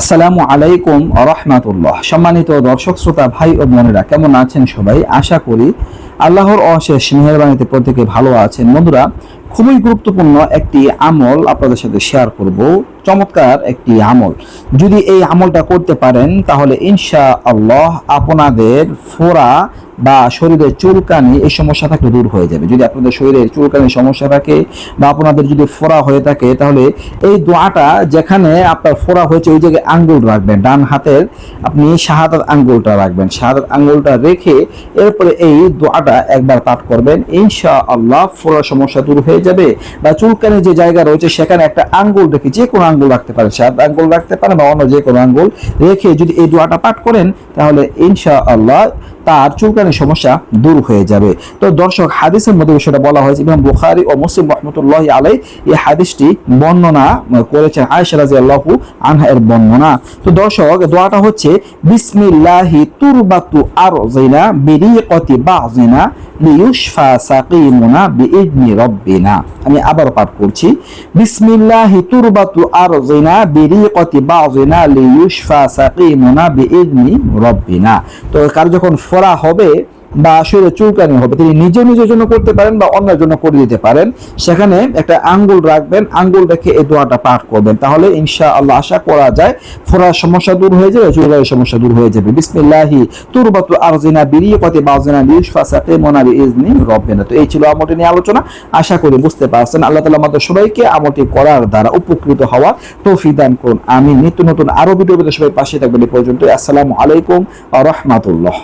আসসালামু আলাইকুম রহমাতুল্লাহ। সম্মানিত দর্শক, শ্রোতা, ভাই ও বোনেরা, কেমন আছেন সবাই? আশা করি আল্লাহর অশেষ মেহরবানিতে প্রত্যেকে ভালো আছেন। বন্ধুরা, খুবই গুরুত্বপূর্ণ একটি আমল আপনাদের সাথে শেয়ার করব। চমৎকার একটি আমল। যদি এই আমলটা করতে পারেন, তাহলে ইনশা আল্লাহ আপনাদের ফোড়া বা শরীরের চুলকানি, এই সমস্যা থাকলে দূর হয়ে যাবে। যদি আপনাদের শরীরের চুলকানির সমস্যা থাকে বা আপনাদের যদি ফোড়া হয়ে থাকে, তাহলে এই দোয়াটা যেখানে আপনার ফোড়া হয়েছে, ওই জায়গায় আঙ্গুল রাখবেন। ডান হাতের আপনি শাহাদাত আঙ্গুলটা রাখবেন। শাহাদাত আঙ্গুলটা রেখে এরপরে এই দোয়াটা একবার পাঠ করবেন। ইনশা আল্লাহ ফোড়ার সমস্যা দূর হয়ে যাবে বা চুলকানি যে জায়গা রয়েছে, সেখানে একটা আঙ্গুল রেখে যে কোনো আঙ্গুল রাখতে পারেন। শাহাদ আঙ্গুল রাখতে পারেন বা অন্য যে কোনো আঙ্গুল রেখে যদি এই দোয়াটা পাঠ করেন, তাহলে ইনশা আল্লাহ তার চুলকানির সমস্যা দূর হয়ে যাবে। তো দর্শক, হাদিসের মধ্যে বিষয়টা বলা হয়েছে এবং বুখারি ও মুসলিম রহমতুল্লাহ আলাই এই হাদিসটি বর্ণনা করেছেন আয়েশা রাদিয়াল্লাহু আনহা এর বর্ণনা। তো দর্শক, দোয়াটা হচ্ছে, বিসমিল্লাহি তুরবাতু আরজিনা বিরিqati বাযিনা লিয়ুশফা সাকিমুনা বিইذনি রব্বিনা। আমি আবার পাঠ করছি, বিসমিল্লাহি তুরবাতু আরজিনা বিরিqati বাযিনা লিয়ুশফা সাকিমুনা বিইذনি রব্বিনা। তো কার যখন ফোড়া হবে বা শরীরে চুলকানি হবে। তিনি নিজে নিজের জন্য করতে পারেন বা অন্যের জন্য করে দিতে পারেন। সেখানে একটা আঙ্গুল রাখবেন, আঙ্গুল রেখে এই দোয়াটা পাঠ করবেন। তাহলে ইনশা আল্লাহ আশা করা যায় ফোড়ার সমস্যা দূর হয়ে যাবে, চুলকানির সমস্যা দূর হয়ে যাবে। বিসমিল্লাহি তুরবাতু আরজিনা বিরিয়ে বিরিয়াতি বাজিনা লিউশফা সাকিমুনা বিইذনি রব্বিনা। তো এই ছিল আমলটি নিয়ে আলোচনা। আশা করি বুঝতে পারছেন। আল্লাহ তাআলা আমাদের সবাইকে আমলটি করার দ্বারা উপকৃত হওয়া তৌফিক দান করুন। আমি নিত্য নতুন আরও ভিডিও সবাই পাশে থাকবেন। এই পর্যন্ত আসসালামু আলাইকুম রাহমাতুল্লাহ।